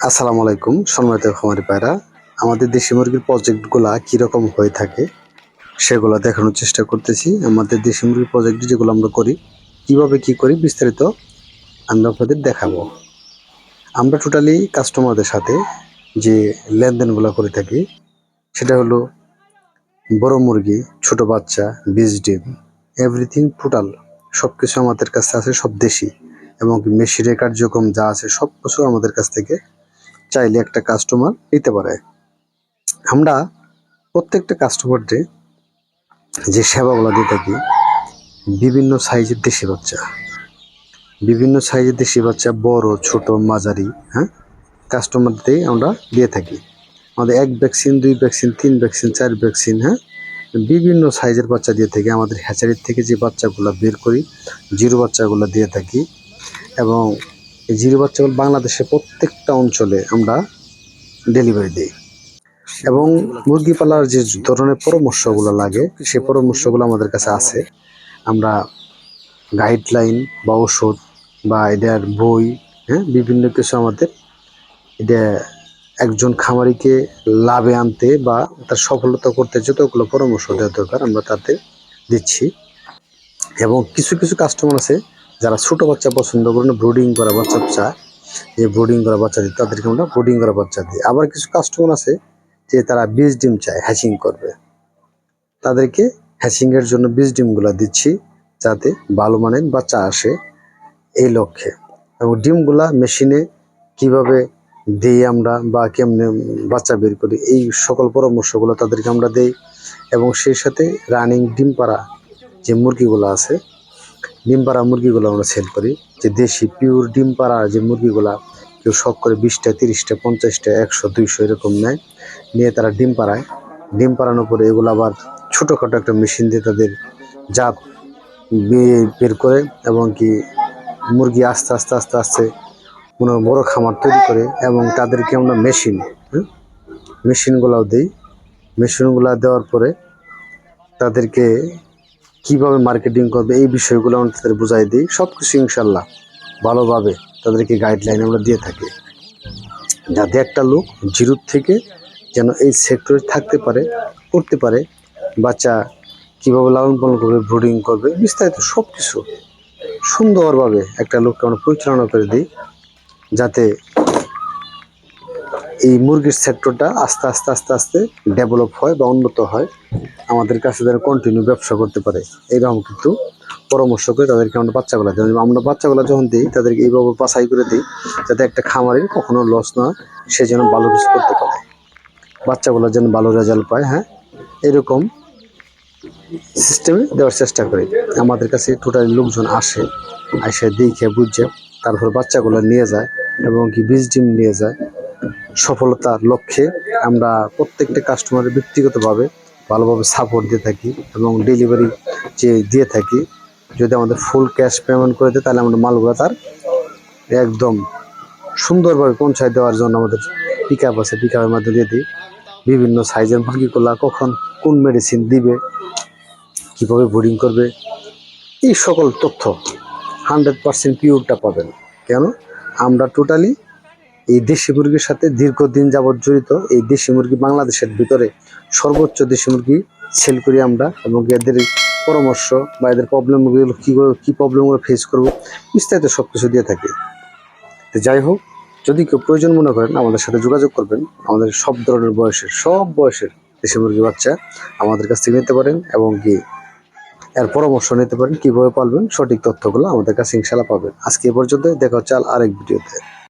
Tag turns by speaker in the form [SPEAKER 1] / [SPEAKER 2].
[SPEAKER 1] আসসালামু আলাইকুম, সম্মানিত খামারি পায়রা আমাদের দেশি মুরগির প্রজেক্টগুলা কীরকম হয়ে থাকে, সেগুলো দেখানোর চেষ্টা করতেছি। আমাদের দেশি মুরগির প্রজেক্ট যেগুলো আমরা করি, কীভাবে কি করি বিস্তারিত আমরা আপনাদের দেখাবো। আমরা টোটালি কাস্টমারদের সাথে যে লেনদেনগুলো করে থাকি, সেটা হলো বড় মুরগি, ছোট বাচ্চা, বীজ ডিম এভরিথিং টোটাল সব কিছু আমাদের কাছে আছে, সব দেশি এবং মেশিনের কার্যক্রম যা আছে সব কিছু আমাদের কাছ থেকে চাইলে একটা কাস্টমার নিতে পারে। আমরা প্রত্যেকটা কাস্টমারদের যে সেবাগুলো দিয়ে থাকি, বিভিন্ন সাইজের দেশি বাচ্চা। বিভিন্ন সাইজের দেশি বাচ্চা, বড়, ছোট, মাঝারি হ্যাঁ? কাস্টমারদের আমরা দিয়ে থাকি। আমাদের এক ভ্যাকসিন দুই ভ্যাকসিন তিন ভ্যাকসিন চার ভ্যাকসিন হ্যাঁ? বিভিন্ন সাইজের বাচ্চা দিয়ে থাকি। আমাদের হ্যাচারির থেকে যে বাচ্চাগুলো বের করি, জিরো বাচ্চাগুলো দিয়ে থাকি এবং এই জিরো বাচ্চাগুলো বাংলাদেশের প্রত্যেকটা অঞ্চলে আমরা ডেলিভারি দিই। এবং মুরগি পালার যে ধরনের পরামর্শগুলো লাগে সেই পরামর্শগুলো আমাদের কাছে আছে। আমরা গাইডলাইন বা ওষুধ বা এটার বই হ্যাঁ বিভিন্ন কিছু আমাদের এটা একজন খামারিকে লাভে আনতে বা তার সফলতা করতে যতগুলো পরামর্শ দেওয়া দরকার আমরা তাতে দিচ্ছি। এবং কিছু কিছু কাস্টমার আছে যারা ছোট বাচ্চা পছন্দ করে না ব্রুডিং করা বাচ্চা চায় যে ব্রুডিং করা বাচ্চা দিই তাদেরকে আমরা ব্রুডিং করা বাচ্চা দিই। আবার কিছু কাস্টমার আছে যে তারা বীজ ডিম চায় হ্যাচিং করবে। তাদেরকে হ্যাচিং এর জন্য বীজ ডিমগুলো দিচ্ছি যাতে ভালো মানের বাচ্চা আসে এই লক্ষ্যে। এবং ডিমগুলা মেশিনে কীভাবে দিই আমরা বা কেমনে বাচ্চা বের করি, এই সকল পরামর্শগুলো তাদেরকে আমরা দেই। এবং সেই সাথে রানিং ডিম পাড়া যে মুরগিগুলো আছে ডিম পাড়া মুরগিগুলো আমরা সেল করি। যে দেশি পিওর ডিম পাড়া যে মুরগিগুলা, কেউ শখ করে বিশটা, তিরিশটা, পঞ্চাশটা, একশো, দুইশো এরকম নেয়, নিয়ে তারা ডিম পাড়ায়। ডিম পাড়ানোর পরে এগুলো আবার ছোটোখাটো একটা মেশিন দিয়ে তাদের বে- বের করে এবং কি মুরগি আস্তে আস্তে আস্তে আস্তে কোনো বড় খামার তৈরি করে এবং তাদেরকে আমরা মেশিন মেশিনগুলোও দিই। মেশিনগুলো দেওয়ার পরে তাদেরকে কীভাবে মার্কেটিং করবে, এই বিষয়গুলো আমরা তাদের বুঝাই দিই। সব কিছু ইনশাল্লাহ ভালোভাবে তাদেরকে গাইডলাইন আমরা দিয়ে থাকি। যাতে একটা লোক জিরোর থেকে যেন এই সেক্টরে থাকতে পারে, করতে পারে, বাচ্চা কীভাবে লালন পালন করবে ব্রুডিং করবে, বিস্তারিত সব কিছু সুন্দরভাবে একটা লোককে আমরা পরিচালনা করে দিই, যাতে এই মুরগির সেক্টরটা আস্তে আস্তে আস্তে আস্তে ডেভেলপ হয় বা উন্নত হয়। আমাদের কাছে যারা কন্টিনিউ ব্যবসা করতে পারে, এইরকম কিন্তু পরামর্শ করে তাদেরকে আমরা বাচ্চাগুলো দিই। আমরা বাচ্চাগুলো যখন দিই, তাদেরকে এইভাবে বাছাই করে দিই, যাতে একটা খামারের কখনো লস না সে যেন ভালো কিছু করতে পারে। বাচ্চাগুলো যেন ভালো রেজাল্ট পায় হ্যাঁ? এরকম সিস্টেমে দেওয়ার চেষ্টা করি। আমাদের কাছে টোটালি লোকজন আসে আসে দেখে বুঝছে তারপর বাচ্চাগুলো নিয়ে যায় এবং কি বীজ ডিম নিয়ে যায়। সফলতার লক্ষ্যে আমরা প্রত্যেকটা কাস্টমারের ব্যক্তিগতভাবে ভালোভাবে সাপোর্ট দিয়ে থাকি এবং ডেলিভারি যে দিয়ে থাকি। যদি আমাদের ফুল ক্যাশ পেমেন্ট করে দেয়, তাহলে আমরা মালগুলো তার একদম সুন্দরভাবে পৌঁছায় দেওয়ার জন্য আমাদের পিক আপ আছে। পিক আপের মাধ্যমে দিয়ে দিই। বিভিন্ন সাইজের মুরগিগুলা কখন কোন মেডিসিন দিবে, কীভাবে বোর্ডিং করবে, এই সকল তথ্য হান্ড্রেড পার্সেন্ট পিওরটা পাবেন। কেন? আমরা টোটালি এই দেশি মুরগির সাথে দীর্ঘদিন যাবৎ জড়িত এই দেশি মুরগি বাংলাদেশের ভিতরে সর্বোচ্চ দেশি মুরগি সেল করি আমরা এবং এদের পরামর্শ বা এদের প্রবলেমগুলো কী কী প্রবলেমগুলো ফেস করব, বিস্তারিত সব কিছু দিয়ে থাকি। তো যাই হোক, যদি কেউ প্রয়োজন মনে করেন আমাদের সাথে যোগাযোগ করবেন। আমাদের সব ধরনের বয়সের, সব বয়সের দেশি মুরগি বাচ্চা আমাদের কাছ থেকে নিতে পারেন এবং কি এর পরামর্শ নিতে পারেন, কীভাবে পালবেন, সঠিক তথ্যগুলো আমাদের কাছে ইনশাল্লাহ পাবেন। আজকে এ পর্যন্ত দেখা হচ্ছে আর আরেক ভিডিওতে।